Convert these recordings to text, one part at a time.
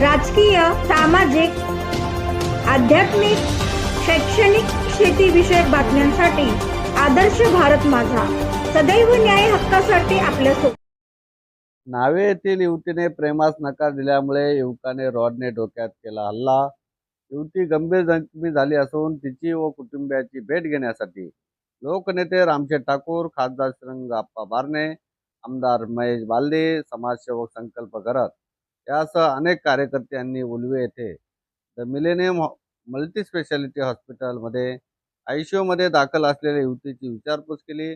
राजकीय सामाजिक आध्यात्मिक शैक्षणिक शेतीविषयक बातम्यांसाठी आदर्श भारत माझा. सदैव न्याय हक्कासाठी आपल्या नावे येथील युवतीने प्रेमास नकार दिल्यामुळे युवकाने रॉडने डोक्यात केला हल्ला. युवती गंभीर जखमी झाली असून तिची व कुटुंबियाची भेट घेण्यासाठी लोकनेते रामशेठ ठाकूर खासदार श्रंग आप्पा बारणे आमदार महेश बालदे समाजसेवक संकल्प घरत यासह अनेक कार्यकर्त्यांनी उलवे येथे. द मिलेनियम मल्टी स्पेशालिटी हॉस्पिटलमध्ये आयसीयूमध्ये दाखल असलेल्या युवतीची विचारपूस केली.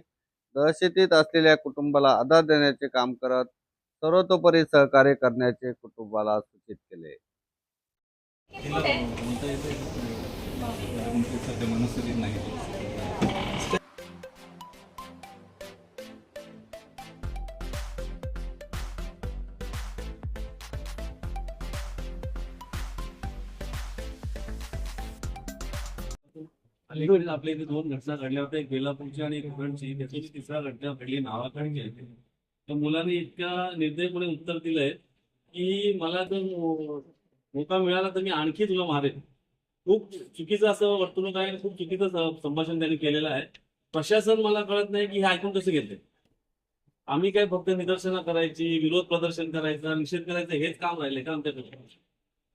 दहशतीत असलेल्या कुटुंबाला आधार देण्याचे काम करत सर्वतोपरी सहकार्य करण्याचे कुटुंबाला सूचित केले. सध्या मनस्थितीत नाही. अलीकडे आपल्या इथे दोन घटना घडल्या होत्या. एक बेलापूरची आणि एक उरणची. त्याची तिसरा घटना घडली नावाकडची आहे तर मुलांनी इतक्या निर्दयपणे उत्तर दिलंय की मला जर मोका मिळाला तर मी आणखी तुला मारेन. खूप चुकीचं असं वर्तणूक आहे खूप चुकीचं संभाषण त्यांनी केलेलं आहे. प्रशासन मला कळत नाही की हे ऐकून कसं घेते आम्ही काय फक्त निदर्शनं करायची विरोध प्रदर्शन करायचं निषेध करायचं हेच काम राहिले का आमच्याकडे?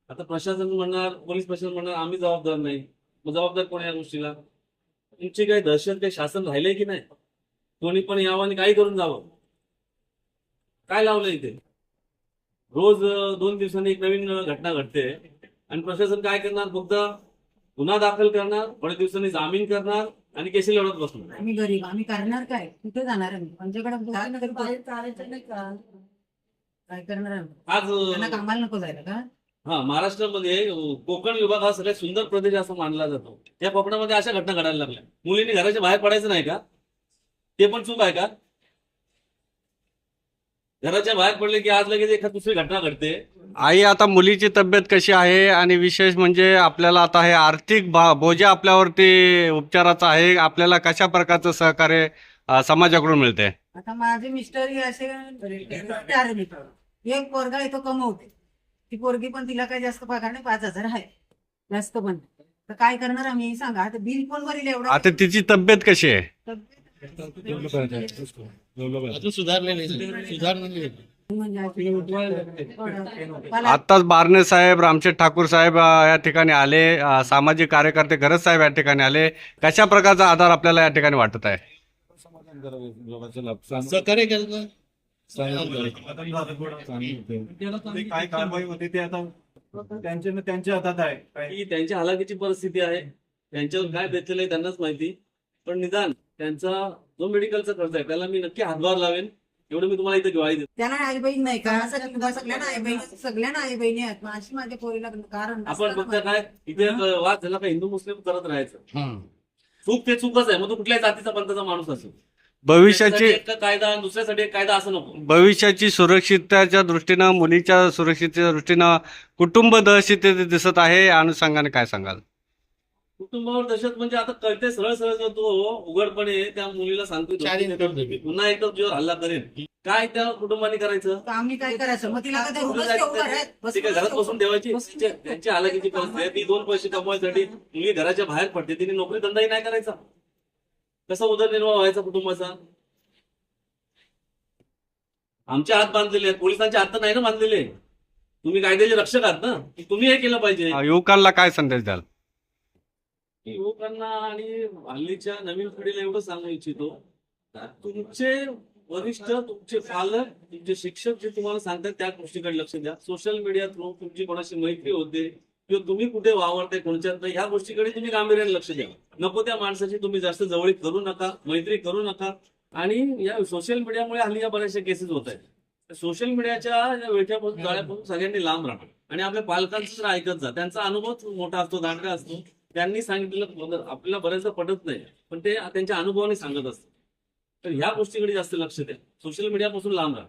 आता प्रशासन म्हणणार पोलीस प्रशासन म्हणणार आम्ही जबाबदार नाही. मग जबाबदार कोण या गोष्टीला? तुमची काही दहशत काही शासन राहिलंय की नाही? कोणी पण यावं आणि काही करून जावं. काय लावलं इथे? रोज दोन दिवसांनी एक नवीन घटना घडते. आणि प्रशासन काय करणार? फक्त गुन्हा दाखल करणार थोड्या दिवसांनी जामीन करणार आणि केसी लढत बसणार. आम्ही गरीब. आम्ही करणार काय? कुठे जाणार आम्ही? आमच्याकडे काय काय करणार आम्ही? आज त्यांना कामाला नको जायला का? हा महाराष्ट्रामध्ये कोकण विभाग हा सगळ्यात सुंदर प्रदेश असं मानला जातो. त्या कोकणामध्ये अशा घटना घडायला लागल्या. मुलींनी घराच्या बाहेर पडायचं नाही का? ते पण चूक आहे का? घराच्या बाहेर पडले की आज लगेच एखाद दुसरी घटना घडते. आई आता मुलीची तब्येत कशी आहे? आणि विशेष म्हणजे आपल्याला आता हे आर्थिक भा- बोजा आपल्यावरती उपचाराचा आहे. आपल्याला कशा प्रकारचं सहकार्य समाजाकडून मिळते? आता माझे मिस्टर हे असे. एक पोरगा इथं कमवते. ती पोरगी पण तिला काही जास्त पगार नाही पाच हजार आहे. जास्त पण. तर काय करणार आम्ही? सांगा. आता बिल पण भरेल एवढं? आता तिची तब्येत कशी आहे? अजून सुधारले नाही सुधारले म्हणजे मला आत्ताच बारणे साहेब रामशेठ ठाकूर साहेब या ठिकाणी आले. सामाजिक कार्यकर्ते गरज साहेब या ठिकाणी आले. कशा प्रकारचा आधार आपल्याला या ठिकाणी वाटत आहे? सहकार्य केलं काय कारवाई होती ते आता त्यांच्या त्यांच्या हातात आहे. त्यांच्या हलाखीची परिस्थिती आहे. त्यांच्यावर काय बेतलेलं आहे त्यांनाच माहिती. पण निदान त्यांचा जो मेडिकलचा खर्च आहे त्याला मी नक्की हातभार लावेन. एवढं मी तुम्हाला इथे ग्वाही देतो. त्याला आई बहीण नाही का? सगळ्यांना सगळ्यांना आई बहीण सगळ्यांना आई बहिणी आहेत. माझी माझ्या पोरीला कारण आपण फक्त काय इथे वाद झाला का हिंदू मुस्लिम करत राहायचं. चूक ते चूकच आहे. मग तो कुठल्याही जातीचा पंथाचा माणूस असेल भविष्याची एक कायदा आणि दुसऱ्यासाठी एक कायदा असं नको. भविष्याची सुरक्षिततेच्या दृष्टीनं मुलीच्या सुरक्षिततेच्या दृष्टीनं कुटुंब दहशती दिसत आहे अनुषंगाने काय सांगाल? कुटुंबावर दहशत म्हणजे आता कळते सरळ सरळ तो उघडपणे त्या मुलीला सांगतो. पुन्हा एकदा तुझ्यावर हल्ला करेन काय त्या कुटुंबाने करायचं? आम्ही काय करायचं? मग तिला घरात? बसून ठेवायची. त्यांची हालाकीची परिस्थिती आहे. ती दोन पैसे कमवायसाठी मुलगी घराच्या बाहेर पडते. तिने नोकरी धंदाही नाही करायचा. कसा उदरनिर्वाह व्हायचा कुटुंबाचा? आमचे हात बांधलेले आहेत. पोलिसांचे हात तर नाही ना बांधलेले. तुम्ही कायद्याचे रक्षक आहात ना. तुम्ही हे केलं पाहिजे. युवकांना काय संदेश द्याल? युवकांना आणि हल्लीच्या नवीन पिढीला एवढं सांगू इच्छितो तुमचे वरिष्ठ तुमचे पालक तुमचे शिक्षक जे तुम्हाला सांगतात त्या गोष्टीकडे लक्ष द्या. सोशल मीडिया थ्रू तुमची कोणाशी मैत्री होते किंवा तुम्ही कुठे वावरताय कोणच्यात नाही, ह्या गोष्टीकडे तुम्ही गांभीर्याने लक्ष द्या. नको त्या माणसाची तुम्ही जास्त जवळीक करू नका मैत्री करू नका. आणि या सोशल मीडियामुळे हल्ली या बऱ्याचशा केसेस होत आहेत. सोशल मीडियाच्या वेठ्यापासून जाळ्यापासून सगळ्यांनी लांब राहा. आणि आपल्या पालकांचं जर ऐकत जा त्यांचा अनुभव मोठा असतो दांडगा असतो. त्यांनी सांगितलेलं आपल्याला बऱ्याचदा पटत नाही. पण ते त्यांच्या अनुभवाने सांगत असतात. तर ह्या गोष्टीकडे जास्त लक्ष द्या. सोशल मीडियापासून लांब राहा.